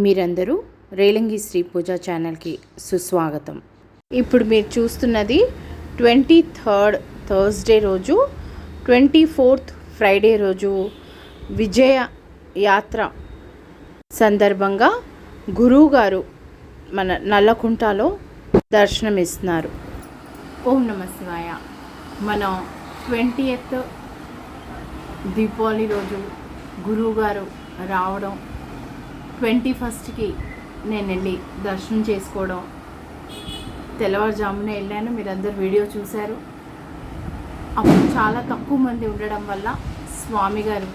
మీరందరూ రేలంగి శ్రీ పూజ ఛానల్కి సుస్వాగతం. ఇప్పుడు మీరు చూస్తున్నది ట్వంటీ థర్డ్ థర్స్డే రోజు ట్వంటీ ఫోర్త్ ఫ్రైడే రోజు విజయ యాత్ర సందర్భంగా గురువు గారు మన నల్లకుంటలో దర్శనమిస్తున్నారు. ఓం నమ శివాయ. మనం ట్వంటీ ఎయిత్ దీపావళి రోజు గురువుగారు రావడం ట్వంటీ ఫస్ట్కి నేను వెళ్ళి దర్శనం చేసుకోవడం. తెల్లవారుజామునే వెళ్ళాను మీరందరూ వీడియో చూశారు. అప్పుడు చాలా తక్కువ మంది ఉండడం వల్ల స్వామి గారు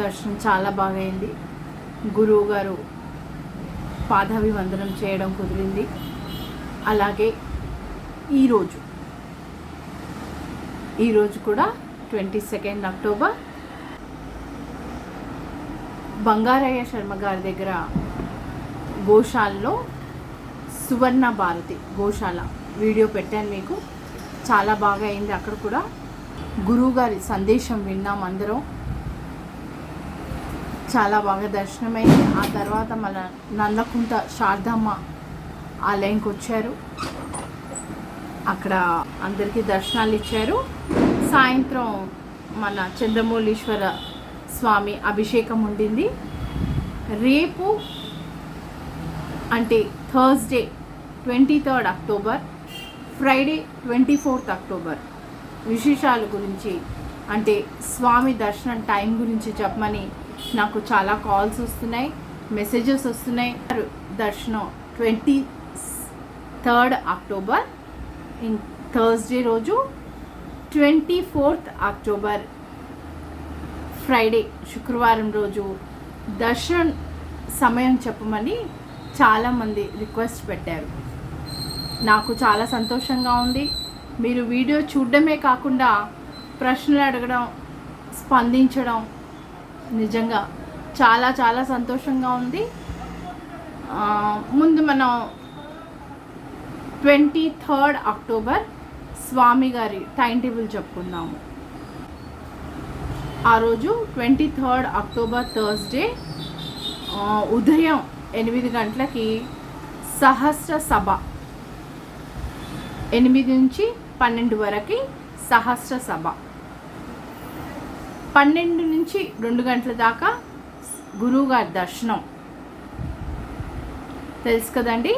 దర్శనం చాలా బాగా అయింది గురువు గారు పాదాభివందనం చేయడం కుదిరింది. అలాగే ఈరోజు ఈరోజు కూడా twenty second October Bangaraiah Sharma గారి దగ్గర గోశాలలో సువర్ణ భారతి గోశాల వీడియో పెట్టాను మీకు. చాలా బాగా అయింది. అక్కడ కూడా గురువు గారి సందేశం విన్నాం అందరం. చాలా బాగా దర్శనమైంది. ఆ తర్వాత మన నందకుంట శారదమ్మ ఆలయంకి వచ్చారు. అక్కడ అందరికీ దర్శనాలు ఇచ్చారు. సాయంత్రం మన చంద్రమౌళీశ్వర స్వామి అభిషేకం ఉండింది. రేపు అంటే Thursday twenty third October Friday twenty fourth October. విశేషాల గురించి అంటే స్వామి దర్శనం టైం గురించి చెప్పమని నాకు చాలా కాల్స్ వస్తున్నాయి మెసేజెస్ వస్తున్నాయి. దర్శనం twenty third October in Thursday రోజు ట్వంటీ ఫోర్త్ అక్టోబర్ ఫ్రైడే శుక్రవారం రోజు దర్శనం సమయం చెప్పమని చాలామంది రిక్వెస్ట్ పెట్టారు. నాకు చాలా సంతోషంగా ఉంది. మీరు వీడియో చూడడమే కాకుండా ప్రశ్నలు అడగడం స్పందించడం నిజంగా చాలా చాలా సంతోషంగా ఉంది. ముందు మనం ట్వంటీ థర్డ్ అక్టోబర్ స్వామి గారి టైం టేబుల్ చెప్పుకుందాము. ఆ రోజు ట్వంటీ థర్డ్ అక్టోబర్ థర్స్డే ఉదయం ఎనిమిది గంటలకి సహస్ర సభ. ఎనిమిది నుంచి పన్నెండు వరకు సహస్ర సభ. పన్నెండు నుంచి రెండు గంటల దాకా గురువుగారి దర్శనం. తెలుసు కదండి?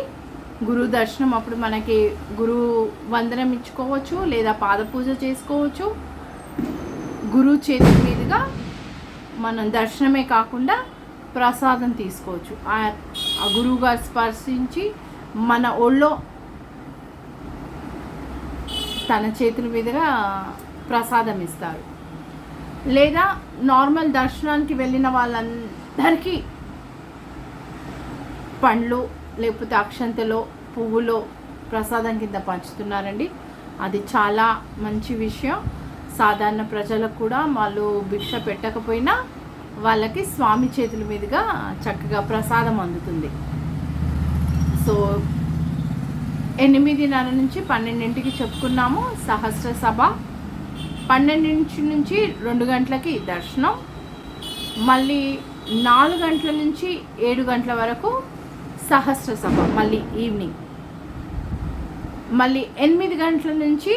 గురువు దర్శనం అప్పుడు మనకి గురువు వందనం ఇచ్చుకోవచ్చు లేదా పాదపూజ చేసుకోవచ్చు. గురువు చేతి మీదుగా మనం దర్శనమే కాకుండా ప్రసాదం తీసుకోవచ్చు. ఆ గురువుగారు స్పర్శించి మన ఒళ్ళో తన చేతుల మీదుగా ప్రసాదం ఇస్తారు. లేదా నార్మల్ దర్శనానికి వెళ్ళిన వాళ్ళందరికీ పండ్లు లేకపోతే అక్షంతలో పువ్వులో ప్రసాదం కింద పంచుతున్నారండి. అది చాలా మంచి విషయం. సాధారణ ప్రజలకు కూడా వాళ్ళు భిక్ష పెట్టకపోయినా వాళ్ళకి స్వామి చేతుల మీదుగా చక్కగా ప్రసాదం అందుతుంది. సో ఎనిమిదిన్నర నుంచి పన్నెండింటికి చెప్పుకున్నాము సహస్ర సభ. పన్నెండింటి నుంచి రెండు గంటలకి దర్శనం. మళ్ళీ నాలుగు గంటల నుంచి ఏడు గంటల వరకు సహస్ర సభ మళ్ళీ ఈవినింగ్. మళ్ళీ ఎనిమిది గంటల నుంచి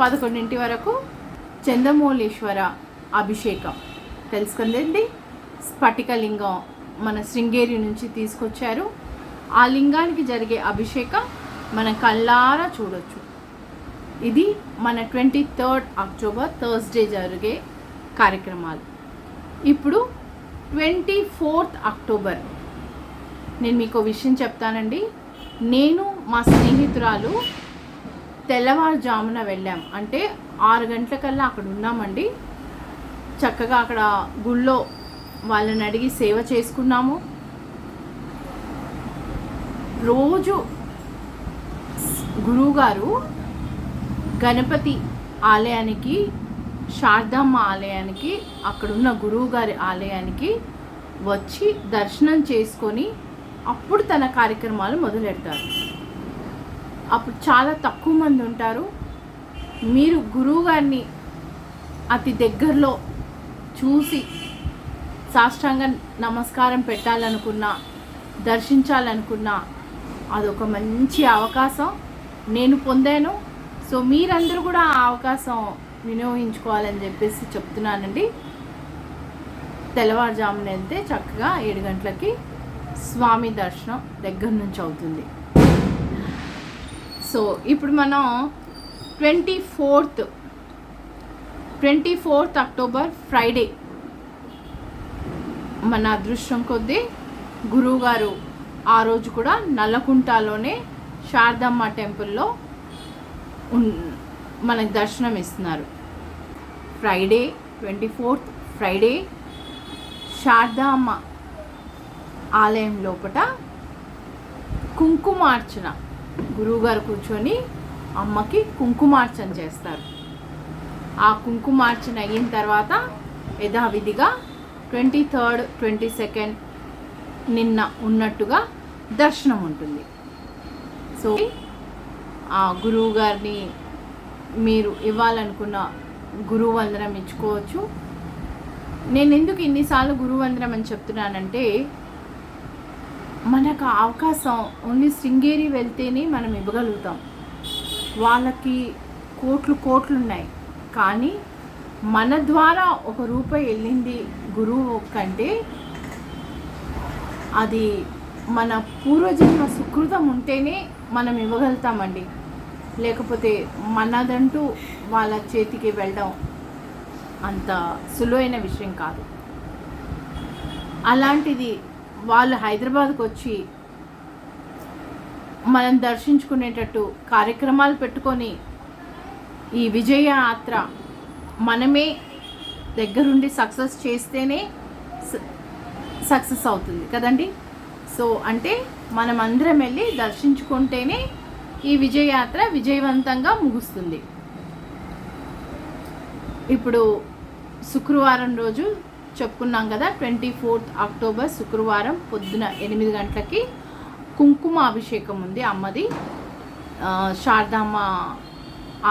పదకొండింటి వరకు చంద్రమౌళీశ్వర అభిషేకం. తెలుసుకుందండి? స్ఫటికలింగం మన శృంగేరి నుంచి తీసుకొచ్చారు. ఆ లింగానికి జరిగే అభిషేకం మన కళ్ళారా చూడొచ్చు. ఇది మన ట్వంటీ థర్డ్ అక్టోబర్ థర్స్డే జరిగే కార్యక్రమాలు. ఇప్పుడు ట్వంటీ ఫోర్త్ అక్టోబర్. నేను మీకు విషయం చెప్తానండి. నేను మా స్నేహితురాలు తెల్లవారుజామున వెళ్ళాం. అంటే ఆరు గంటలకల్లా అక్కడ ఉన్నామండి. చక్కగా అక్కడ గుళ్ళో వాళ్ళని అడిగి సేవ చేసుకున్నాము. రోజు గురువుగారు గణపతి ఆలయానికి శారదమ్మ ఆలయానికి అక్కడున్న గురువు గారి ఆలయానికి వచ్చి దర్శనం చేసుకొని అప్పుడు తన కార్యక్రమాలు మొదలెడతారు. అప్పుడు చాలా తక్కువ మంది ఉంటారు. మీరు గురువు గారిని అతి దగ్గరలో చూసి సాష్టాంగ నమస్కారం పెట్టాలనుకున్నా దర్శించాలనుకున్నా అదొక మంచి అవకాశం. నేను పొందాను. సో మీరందరూ కూడా ఆ అవకాశం వినియోగించుకోవాలని చెప్పేసి చెప్తున్నానండి. తెల్లవారుజామున వెళ్తే చక్కగా ఏడు గంటలకి స్వామి దర్శనం దగ్గర నుంచి అవుతుంది. సో ఇప్పుడు మనం twenty fourth twenty fourth October Friday. మన అదృష్టం కొద్దీ గురువుగారు ఆ రోజు కూడా నల్లకుంటలోనే శారదమ్మ టెంపుల్లో ఉన్ మనకు దర్శనం ఇస్తున్నారు Friday twenty fourth Friday Sharadamma ఆలయం లోపల కుంకుమార్చన. గురువుగారు కూర్చొని అమ్మకి కుంకుమార్చన చేస్తారు. ఆ కుంకుమార్చన అయిన తర్వాత యథావిధిగా ట్వంటీ థర్డ్ ట్వంటీ సెకండ్ నిన్న ఉన్నట్టుగా దర్శనం ఉంటుంది. సో ఆ గురువు గారిని మీరు ఇవ్వాలనుకున్న గురువు వందనం ఇచ్చుకోవచ్చు. నేను ఎందుకు ఇన్నిసార్లు గురువు వందనం అని చెప్తున్నానంటే మనకు అవకాశం ఓన్లీ శృంగేరి వెళ్తేనే మనం ఇవ్వగలుగుతాం. వాళ్ళకి కోట్లు కోట్లు ఉన్నాయి కానీ మన ద్వారా ఒక రూపాయి వెళ్ళింది గురువు కంటే అది మన పూర్వజన్మ సుకృతం ఉంటేనే మనం ఇవ్వగలుగుతామండి. లేకపోతే మనదంటూ వాళ్ళ చేతికి వెళ్ళడం అంత సులువైన విషయం కాదు. అలాంటిది వాళ్ళు హైదరాబాద్కి వచ్చి మనం దర్శించుకునేటట్టు కార్యక్రమాలు పెట్టుకొని ఈ విజయ యాత్ర మనమే దగ్గరుండి సక్సెస్ చేస్తేనే సక్సెస్ అవుతుంది కదండి? సో అంటే మనం అందరం వెళ్ళి దర్శించుకుంటేనే ఈ విజయయాత్ర విజయవంతంగా ముగుస్తుంది. ఇప్పుడు శుక్రవారం రోజు చెప్పుకున్నాం కదా ట్వంటీ ఫోర్త్ అక్టోబర్ శుక్రవారం పొద్దున ఎనిమిది గంటలకి కుంకుమ అభిషేకం ఉంది అమ్మది. శారదామ్మ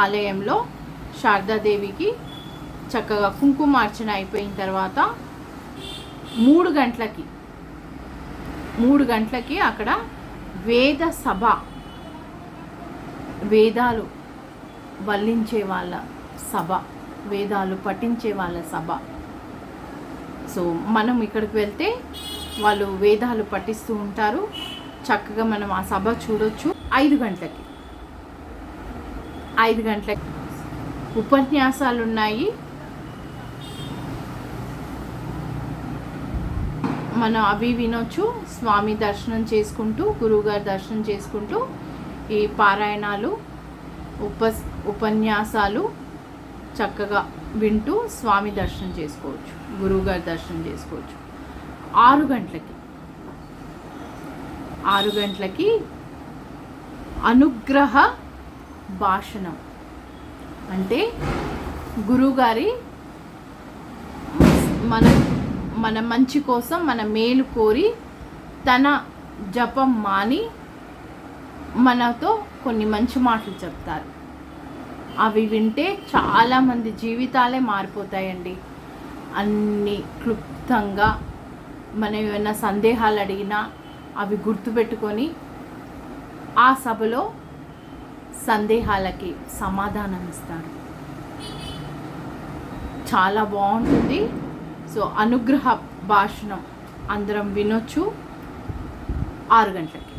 ఆలయంలో శారదాదేవికి చక్కగా కుంకుమ అర్చన అయిపోయిన తర్వాత మూడు గంటలకి మూడు గంటలకి అక్కడ వేద సభ వేదాలు వల్లించే వాళ్ళ సభ వేదాలు పఠించే వాళ్ళ సభ. సో మనం ఇక్కడికి వెళ్తే వాళ్ళు వేదాలు పఠిస్తూ ఉంటారు. చక్కగా మనం ఆ సభ చూడొచ్చు. ఐదు గంటలకి. ఐదు గంటలకి ఉపన్యాసాలు ఉన్నాయి మనం అవి వినొచ్చు. స్వామి దర్శనం చేసుకుంటూ గురువుగారి దర్శనం చేసుకుంటూ ఈ పారాయణాలు ఉప ఉపన్యాసాలు చక్కగా వింటూ స్వామి దర్శనం చేసుకోవచ్చు గురువుగారి దర్శనం చేసుకోవచ్చు. ఆరు గంటలకి. ఆరు గంటలకి అనుగ్రహ భాషణం. అంటే గురువుగారి మన మన మంచి కోసం మన మేలు కోరి తన జపం మాని మనతో కొన్ని మంచి మాటలు చెప్తారు. అవి వింటే చాలామంది జీవితాలే మారిపోతాయండి. అన్ని క్లుప్తంగా మనం ఏమైనా సందేహాలు అడిగినా అవి గుర్తుపెట్టుకొని ఆ సభలో సందేహాలకి సమాధానం ఇస్తారు. చాలా బాగుంటుంది. సో అనుగ్రహ భాషణం అందరం వినొచ్చు. ఆరు గంటలకి.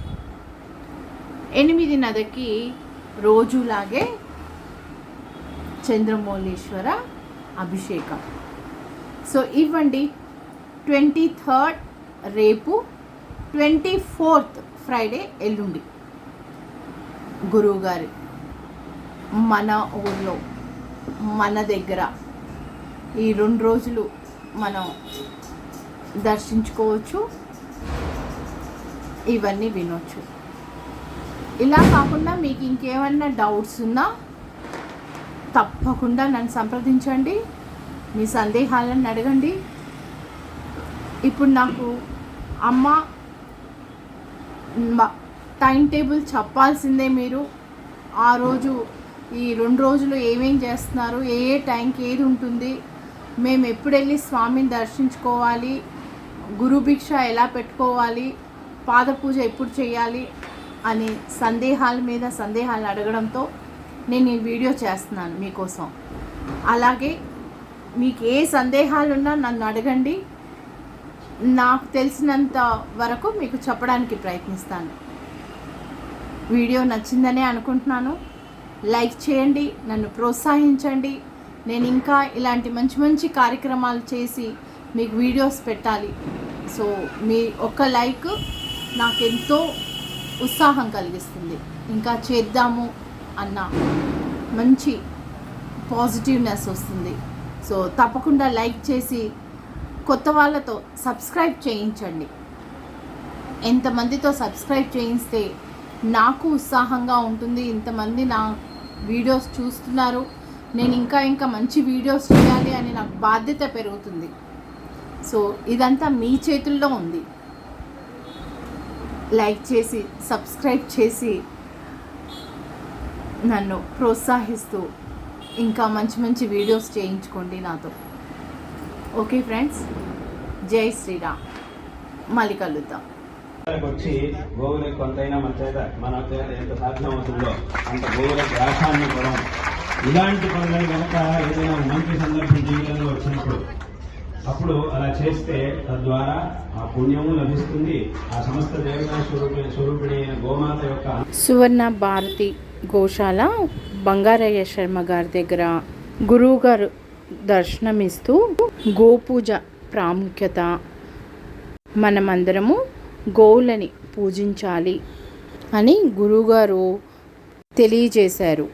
ఎనిమిదిన్నరకి రోజులాగే చంద్రమౌళీశ్వర అభిషేకం. సో ఇవ్వండి ట్వంటీ థర్డ్ రేపు ట్వంటీ ఫోర్త్ ఫ్రైడే ఎల్లుండి. గురువుగారు మన ఊర్లో మన దగ్గర ఈ రెండు రోజులు మనం దర్శించుకోవచ్చు ఇవన్నీ వినొచ్చు. ఇలా కాకుండా మీకు ఇంకేమన్నా డౌట్స్ ఉన్నా తప్పకుండా నన్ను సంప్రదించండి. మీ సందేహాలను అడగండి. ఇప్పుడు నాకు అమ్మ టైం టేబుల్ చెప్పాల్సిందే మీరు. ఆ రోజు ఈ రెండు రోజులు ఏమేం చేస్తున్నారు ఏ ఏ టైంకి ఏది ఉంటుంది మేము ఎప్పుడు వెళ్ళి స్వామిని దర్శించుకోవాలి గురు భిక్ష ఎలా పెట్టుకోవాలి పాద పూజ ఎప్పుడు చేయాలి అనే సందేహాల మీద సందేహాలు అడగడంతో నేను ఈ వీడియో చేస్తున్నాను మీకోసం. అలాగే మీకు ఏ సందేహాలున్నా నన్ను అడగండి. నాకు తెలిసినంత వరకు మీకు చెప్పడానికి ప్రయత్నిస్తాను. వీడియో నచ్చిందనే అనుకుంటున్నాను. లైక్ చేయండి నన్ను ప్రోత్సహించండి. నేను ఇంకా ఇలాంటి మంచి మంచి కార్యక్రమాలు చేసి మీకు వీడియోస్ పెట్టాలి. సో మీ ఒక్క లైక్ నాకు ఎంతో ఉత్సాహం కలిగిస్తుంది. ఇంకా చేద్దాము. అన్న మంచి పాజిటివ్నెస్ వస్తుంది. సో తప్పకుండా లైక్ చేసి కొత్త వాళ్ళతో సబ్స్క్రైబ్ చేయించండి. ఎంతమందితో సబ్స్క్రైబ్ చేయిస్తే నాకు ఉత్సాహంగా ఉంటుంది. ఇంతమంది నా వీడియోస్ చూస్తున్నారు. నేను ఇంకా ఇంకా మంచి వీడియోస్ చేయాలి అని నాకు బాధ్యత పెరుగుతుంది. సో ఇదంతా మీ చేతుల్లో ఉంది. లైక్ చేసి సబ్స్క్రైబ్ చేసి నన్ను ప్రోత్సహిస్తూ ఇంకా మంచి మంచి వీడియోస్ చేయించుకోండి నాతో. Okay friends? జై శ్రీరామ్. మళ్ళీ కలుద్దాం వచ్చి గోవులకు కొంతైనా మన చేత మన చేత ఎంత సాధ్యం అవుతుందో అంత గోవుల గ్రాసాన్ని కూడా ఇలాంటి పనులను కనుక ఏదైనా మంచి సందర్భం జీవితంలో వచ్చినప్పుడు అప్పుడు అలా చేస్తే తద్వారా ఆ పుణ్యము లభిస్తుంది. ఆ సమస్త దేవతా స్వరూపి స్వరూపిణి గోమాత యొక్క సువర్ణ భారతి గోశాల బంగారయ్య శర్మ గారి దగ్గర గురువు గారు దర్శనమిస్తూ గోపూజ ప్రాముఖ్యత మనమందరము గోవులని పూజించాలి అని గురువుగారు తెలియజేశారు.